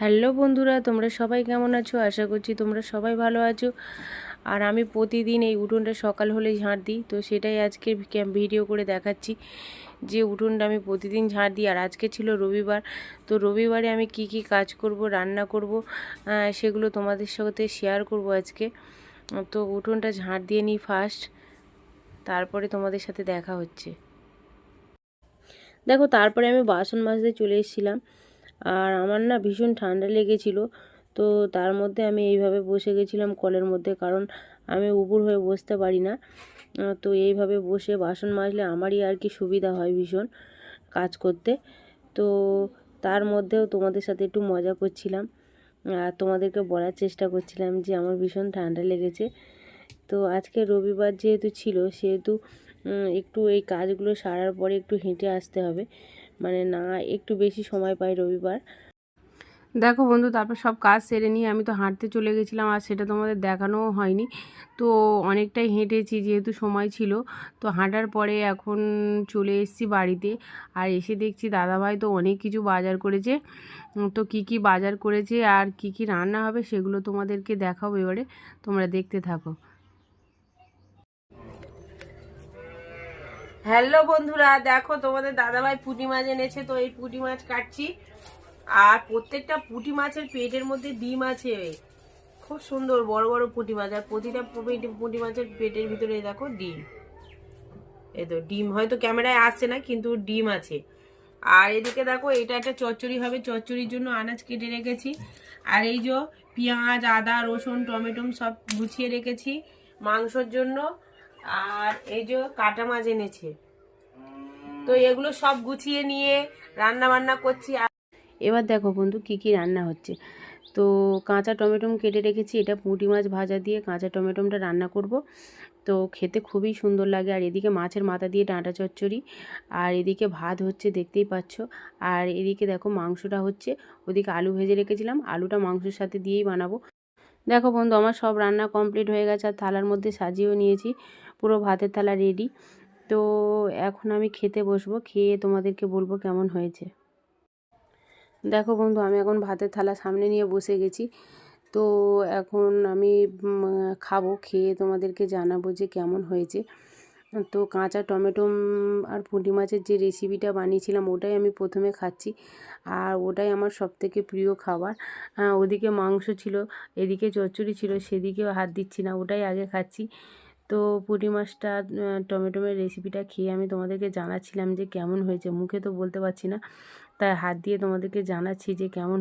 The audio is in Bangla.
হ্যালো বন্ধুরা, তোমরা সবাই কেমন আছো? আশা করছি তোমরা সবাই ভালো আছো। আর আমি প্রতিদিন এই উঠোনটা সকাল হলেই ঝাঁট দিই, তো সেটাই আজকে ভিডিও করে দেখাচ্ছি যে উঠোনটা আমি প্রতিদিন ঝাঁট দিই। আর আজকে ছিল রবিবার, তো রবিবারে আমি কি কি কাজ করব, রান্না করব সেগুলো তোমাদের সাথে শেয়ার করব আজকে। তো উঠোনটা ঝাঁট দিয়ে নিই ফার্স্ট তারপরে তোমাদের সাথে দেখা হচ্ছে। দেখো, তারপরে আমি বাসন মাজতে চলে এসেছিলাম। আর আমার না ভীষণ ঠান্ডা লেগেছিল। তো তার মধ্যে আমি এইভাবে বসে গেছিলাম কলের মধ্যে, কারণ আমি উপুর হয়ে বসতে পারি না। তো এইভাবে বসে বাসন মাজলে আমারই আর কি সুবিধা হয় ভীষণ কাজ করতে। তো তার মধ্যেও তোমাদের সাথে একটু মজা করছিলাম। আর তোমাদেরকে বলার চেষ্টা করছিলাম যে আমার ভীষণ ঠান্ডা লেগেছে। তো আজকে রবিবার যেহেতু ছিল, সেহেতু একটু এই কাজগুলো সারার পরে একটু হেঁটে আসতে হবে। মানে না, একটু বেশি সময় পাই রবিবার। দেখো বন্ধু, তারপর সব কাজ সেরে নিয়ে আমি তো হাঁটতে চলে গেছিলাম আর সেটা তোমাদের দেখানোও হয়নি। তো অনেকটাই হেঁটেছি যেহেতু সময় ছিল। তো হাঁটার পরে এখন চলে এসেছি বাড়িতে আর এসে দেখছি দাদাভাই তো অনেক কিছু বাজার করেছে। তো কি কি বাজার করেছে আর কি কি রান্না হবে সেগুলো তোমাদেরকে দেখাবো এবারে। তোমরা দেখতে থাকো। হ্যালো বন্ধুরা, দেখো তোমাদের দাদাভাই পুঁটি মাছ এনেছে, তো এই পুঁটি মাছ কাটছি। আর প্রত্যেকটা পুঁটি মাছের পেটের মধ্যে ডিম আছে। খুব সুন্দর, বড় বড় পুঁটি মাছ। আর প্রতিটা পুঁটি- মাছের পেটের ভিতরে দেখো ডিম। এই তো, ডিম হয়তো ক্যামেরায় আসছে না, কিন্তু ডিম আছে। আর এদিকে দেখো, এটা একটা চচ্চড়ি হবে। চচ্চড়ির জন্য আনাজ কেটে রেখেছি। আর এই যে পেঁয়াজ, আদা, রসুন, টমেটো সব গুছিয়ে রেখেছি মাংসর জন্য। আর এই যে কাটা মাছ এনেছে। তো এগুলো সব গুছিয়ে নিয়ে রান্না বান্না করছি। এবার দেখো বন্ধু কি কি রান্না হচ্ছে। তো কাঁচা টমেটো কেটে রেখেছি, এটা পুঁটি মাছ ভাজা দিয়ে কাঁচা টমেটোটা রান্না করব। তো খেতে খুবই সুন্দর লাগে, আর এদিকে মাছের মাথা দিয়ে ডাঁটা চচ্চড়ি, আর এদিকে ভাত হচ্ছে দেখতেই পাচ্ছ। আর এদিকে দেখো মাংসটা হচ্ছে, ওদিকে আলু ভেজে রেখেছিলাম, আলুটা মাংসের সাথে দিয়েই বানাবো। দেখো বন্ধু, আমার সব রান্না কমপ্লিট হয়ে গেছে, আর থালার মধ্যে সাজিয়েও নিয়েছি, পুরো ভাতের থালা রেডি তো এখন আমি খেতে বসবো, খেয়ে তোমাদেরকে বলব কেমন হয়েছে। দেখো বন্ধু, আমি এখন ভাতের থালা সামনে নিয়ে বসে গেছি। তো এখন আমি খাব, খেয়ে তোমাদেরকে জানাব যে কেমন হয়েছে। তো কাঁচা টমেটো আর পুঁটি মাছের যে রেসিপিটা বানিয়েছিলাম, ওটাই আমি প্রথমে খাচ্ছি। আর ওটাই আমার সবথেকে প্রিয় খাবার। ওদিকে মাংস ছিল, এদিকে চচ্চড়ি ছিল, সেদিকেও হাত দিচ্ছি না, ওটাই আগে খাচ্ছি। তো পুঁটি মাছটা টমেটোমের রেসিপিটা খেয়ে আমি তোমাদেরকে জানাচ্ছিলাম যে কেমন হয়েছে। মুখে তো বলতে পারছি না, তাই হাত দিয়ে তোমাদেরকে জানাচ্ছি যে কেমন